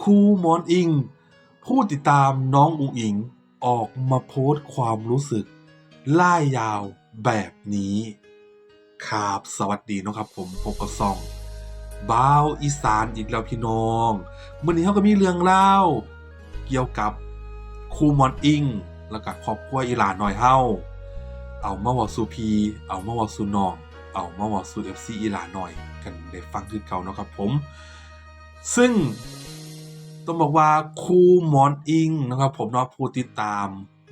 ครูหมอนอิง ผู้ติดตามน้องอุ๋งอิงออกมาโพสต์ความรู้สึก ล่ายยาวแบบนี้ครับสวัสดีนะครับผมพบกับซองบ้าวอีสานอีกแล้วพี่น้องมื่อนี้เขาก็มีเรื่องเล่า เกี่ยวกับครูหมอนอิง แล้วก็ครอบครัวอีหลานหน้อยเฮาเอามาวอสูพี เอามาวอสูนอง เอามาวอสูเอฟซีอีหลานหน้อย กันได้ฟังคือเก่านะครับผม ซึ่ง ต้องบอกว่าครูหมอนอิงนะครับผมเนาะผู้ติดตาม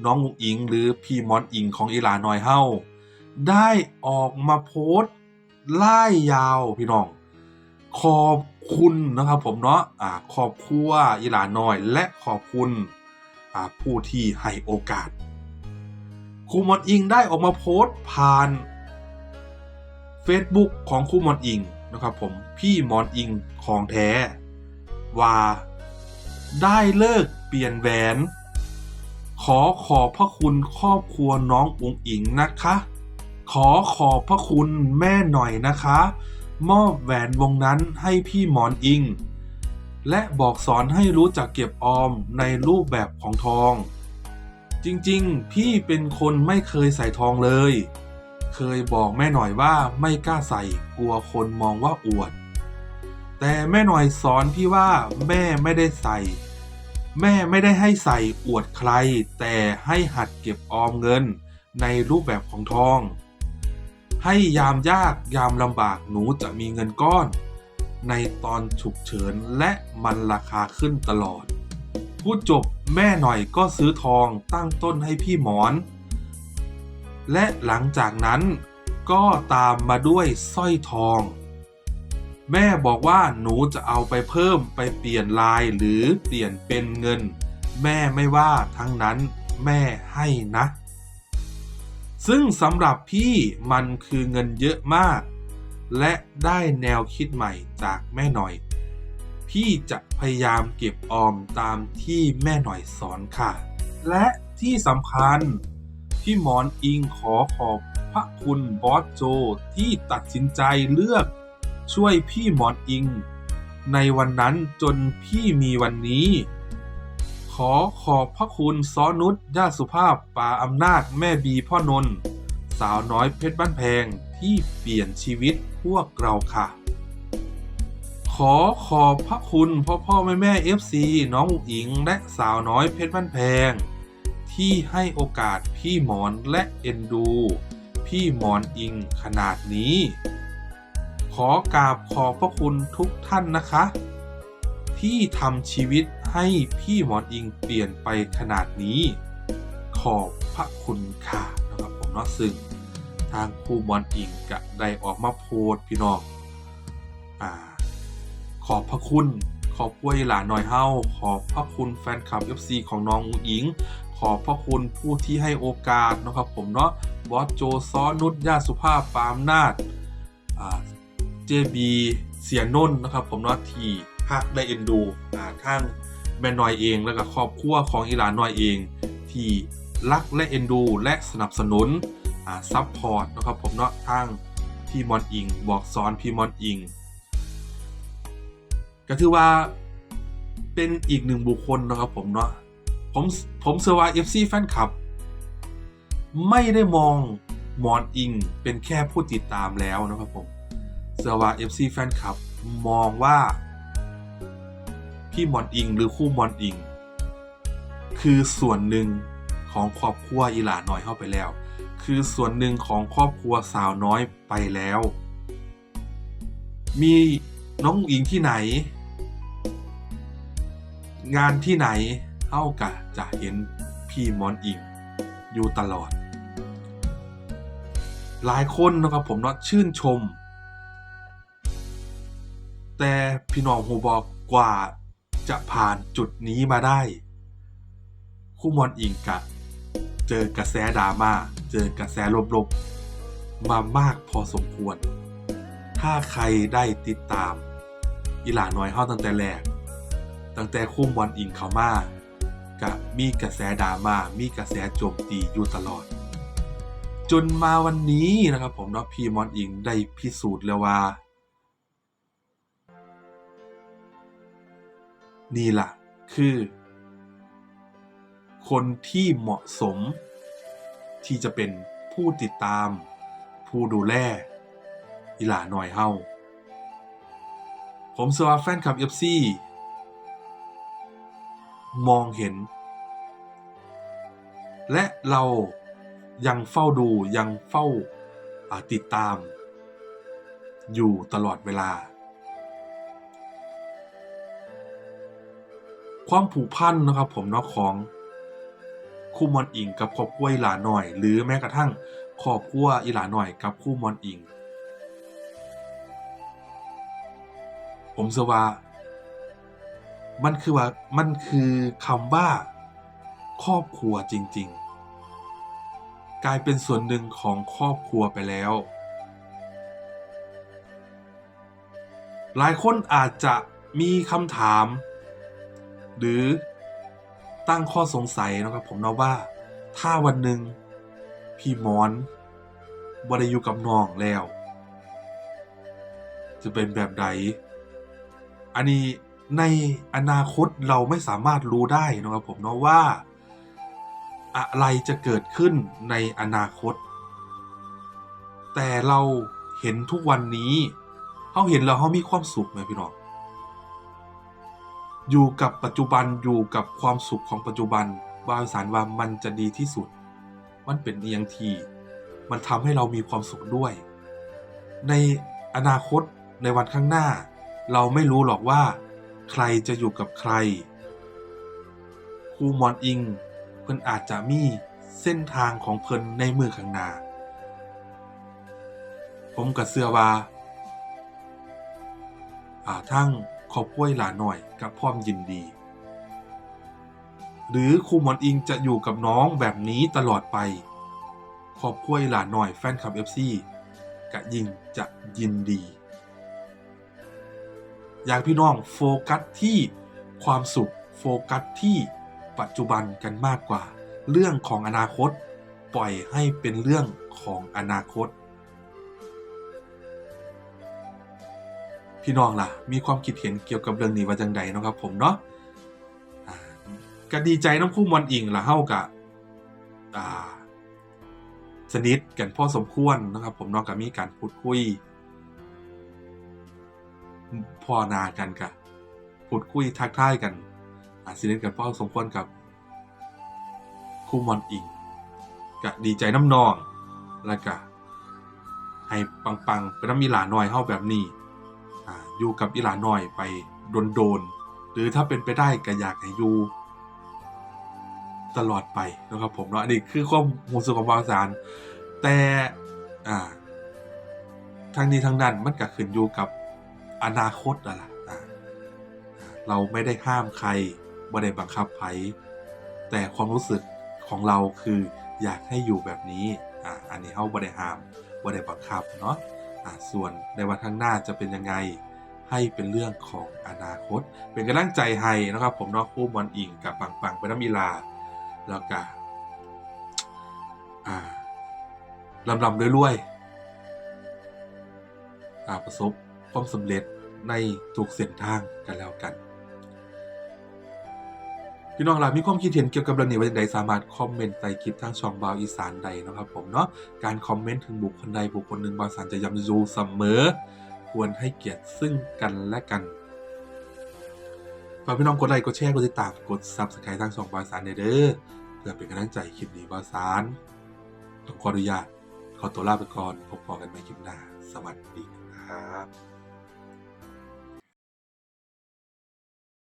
น้องอุ๋งอิง หรือพี่มอนอิงของอีหลาน้อยเฮาได้ออกมาโพสต์ล่ายยาวพี่น้อง ขอบคุณนะครับผมเนาะอ่าขอบครัวอีหลาน้อย และขอบคุณอ่าผู้ที่ให้โอกาสครูมอนอิงได้ออกมาโพสต์ผ่าน Facebook ของครูมอนอิงนะครับผมพี่มอนอิงของแท้ว่า ได้เลิกเปลี่ยนแหวน ขอขอบพระคุณครอบครัวน้องอุ๋งอิงนะคะ ขอขอบพระคุณแม่หน่อยนะคะ มอบแหวนวงนั้นให้พี่หมอนอิง และบอกสอนให้รู้จักเก็บออมในรูปแบบของทอง จริงๆ พี่เป็นคนไม่เคยใส่ทองเลย เคยบอกแม่หน่อยว่าไม่กล้าใส่กลัวคนมองว่าอวด แต่แม่หน่อยสอนพี่ว่าแม่ไม่ได้ใส่ แม่ไม่ได้ให้ใส่อวดใคร แต่ให้หัดเก็บออมเงินในรูปแบบของทอง ให้ยามยากยามลำบากหนูจะมีเงินก้อน ในตอนฉุกเฉินและมันราคาขึ้นตลอด พูดจบแม่หน่อยก็ซื้อทองตั้งต้นให้พี่หมอน และหลังจากนั้นก็ตามมาด้วยสร้อยทอง แม่บอกว่าหนูจะเอาไปเพิ่มไปเปลี่ยนลายหรือเปลี่ยนเป็นเงิน แม่ไม่ว่าทั้งนั้นแม่ให้นะ ซึ่งสำหรับพี่มันคือเงินเยอะมาก และได้แนวคิดใหม่จากแม่หน่อย พี่จะพยายามเก็บออมตามที่แม่หน่อยสอนค่ะ และที่สำคัญ พี่หมอนอิงขอขอบพระคุณบอสโจที่ตัดสินใจเลือก ช่วยพี่หมอนอิง ในวันนั้นจนพี่มีวันนี้ ขอขอบพระคุณซ้อนุชญาสุภาพป่าอำนาจแม่บีพ่อนนท์สาวน้อยเพชรบ้านแพงที่เปลี่ยนชีวิตพวกเราค่ะ ขอขอบพระคุณพ่อพ่อแม่แม่เอฟซีน้องอุ๋งอิง และสาวน้อยเพชรบ้านแพง ที่ให้โอกาสพี่หมอนและเอ็นดู พี่หมอนอิงขนาดนี้ ขอกราบขอบพระคุณทุกท่านนะคะ ที่ทำชีวิตให้พี่หมอนอิงเปลี่ยนไปขนาดนี้ ขอบพระคุณค่ะนะครับผมเนาะซึ่งทางครูหมอนอิงก็ได้ออกมาโพสพี่น้องอ่าขอบพระคุณขอบครัวอีหลานน้อยเฮาขอบพระคุณแฟนคลับ FC ของน้องอุ๋งอิง ขอบพระคุณผู้ที่ให้โอกาสนะครับผมเนาะบอสโจซอนุชญาสุภาพปามนาด อ่าเจบีเสียนนนะครับ ผมเนาะทีฮักได้เอ็นดูอ่าทั้งแม่น้อยเองแล้วก็ครอบครัวของอีหลานน้อยเอง ที่รักและเอ็นดูและสนับสนุนอ่าซัพพอร์ตนะครับผมเนาะทั้งพี่มอนอิง บอกสอนพี่มอนอิง ก็ถือว่าเป็นอีกหนึ่งบุคคลนะครับผมเนาะผมผมเชื่อว่า FC แฟนคลับ ไม่ได้มองมอนอิงเป็นแค่ผู้ติดตามแล้วนะครับผม เชื่อว่า FC แฟนคลับ มองว่า พี่มอนอิงหรือคู่มอนอิง คือส่วนหนึ่งของครอบครัวอีหลาน้อยเข้าไปแล้ว คือส่วนหนึ่งของครอบครัวสาวน้อยไปแล้ว มีน้องอิงที่ไหน งานที่ไหนเท่ากับจะเห็นพี่มอนอิงอยู่ตลอด หลายคนนะครับผมเนาะชื่นชม แต่พี่น้องหูบอกกว่าจะผ่านจุดนี้มาได้ คู่มอนอิงกะ เจอกระแสดราม่าเจอกระแสลบๆ มามากพอสมควร ถ้าใครได้ติดตาม อีหลาน้อยเฮาตั้งแต่แรก ตั้งแต่คู่มอนอิงเขามากะมีกระแสดราม่ามีกระแสโจมตีอยู่ตลอด จนมาวันนี้นะครับผมเนาะพี่มอนอิงได้พิสูจน์แล้วว่า นี่ล่ะ คือ คนที่เหมาะสม ที่จะเป็นผู้ติดตาม ผู้ดูแลอีหลาหน่อยเฮาผมเชื่อว่าแฟนคลับ FC มองเห็น และเรายังเฝ้าดูยังเฝ้าติดตาม อยู่ตลอดเวลา ความผูกพันนะครับผมเนาะของคู่มอนอิงกับครอบครัวอีหลาหน่อย หรือแม้กระทั่งครอบครัวอีหลาหน่อยกับคู่มอนอิง ผมเชื่อว่า มันคือว่ามันคือคำว่า ครอบครัวจริง ๆ กลายเป็นส่วนหนึ่งของครอบครัวไปแล้ว หลายคนอาจจะมีคำถาม หรือตั้งข้อสงสัยนะครับผมนะว่า ถ้าวันหนึ่งพี่มอนบริอยู่กับน้องแล้ว จะเป็นแบบใดอันนี้ในอนาคตเราไม่สามารถรู้ได้นะครับผมเนาะว่า อะไรจะเกิดขึ้นในอนาคต แต่เราเห็นทุกวันนี้เขาเห็นแล้วเขามีความสุขไหมพี่น้อง อยู่กับปัจจุบันอยู่กับความสุขของปัจจุบันวาสารว่ามันจะดีที่สุด มันเป็นเอียงที มันทำให้เรามีความสุขด้วย ในอนาคตในวันข้างหน้า เราไม่รู้หรอกว่า ใครจะอยู่กับใครครูมอนอิง เพิ่นอาจจะมีเส้นทางของเพิ่นในมือข้างหน้า ผมกับเสื้อว่าอาทั้ง ครอบครัวหลาหน่อยกับพร้อมยินดี หรือครูหมอนอิงจะอยู่กับน้องแบบนี้ตลอดไปครอบครัวหลาหน่อยแฟนคลับ FC กะยิงจะยินดี อยากพี่น้องโฟกัสที่ความสุขโฟกัสที่ปัจจุบันกันมากกว่า เรื่องของอนาคต ปล่อยให้เป็นเรื่องของอนาคต พี่น้องล่ะ มีความคิดเห็นเกี่ยวกับเรื่องนี้ว่าจังใดเนาะครับผมเนาะอ่าก็ดีใจน้องคู่มอนอิงละเฮากะสนิทกันพ่อสมควรนะครับ ผมเนากมีการพูดคุยพ่อนากันกะพูดคุยทักทายกันอาสนิทกันพ่อสมควรกับคู่มอนอิงก็ดีใจน้ำนองแล้วก็ให้ปังๆเป็นน้ำมีหลาน้อยเฮาแบบนี้ อยู่กับอีหลาน้อยไปโดนๆหรือถ้าเป็นไปได้ก็อยากให้อยู่ตลอดไปนะครับผมเนาะอันนี้คือความหูสุขของบางสาร แต่อ่าทั้งนี้ทั้งนั้นมันก็ขึ้นอยู่กับอนาคตนั่นแหละอ่าเราไม่ได้ห้ามใครไม่ได้บังคับใครแต่ความรู้สึกของเราคืออยากให้อยู่แบบนี้อ่าอันนี้เขาไม่ได้ห้ามไม่ได้บังคับเนาะอ่าส่วนในวันข้างหน้าจะเป็นยังไง ให้เป็นเรื่องของอนาคต เป็นกำลังใจให้นะครับ ผมเนาะคู่บอลอิงกับปังปังเป็นน้ำมีลา แล้วก็อ่าลำลำรวยๆอาประสบความสำเร็จในทุกเส้นทางกันแล้วกัน พี่น้องหล่ะมีความคิดเห็นเกี่ยวกับเรื่องนี้ว่าอย่างไรสามารถคอมเมนต์ใต้คลิปทางช่องบาวอีสานใดนะครับผมเนาะการคอมเมนต์ถึงบุคคลใดบุคคลหนึ่งบาวอีสานจะย้ำยูเสมอ ควรให้เกียรติซึ่งกันและกันฝากพี่น้องกดไลค์กดแชร์กดติดตามกดซับสไครต์ทางสองบาวอีสานเด้อเพื่อเป็นกำลังใจคลิปนี้บาวอีสานต้องขออนุญาตขอตัวลาไปก่อนพบกันใหม่คลิปหน้า สวัสดีครับ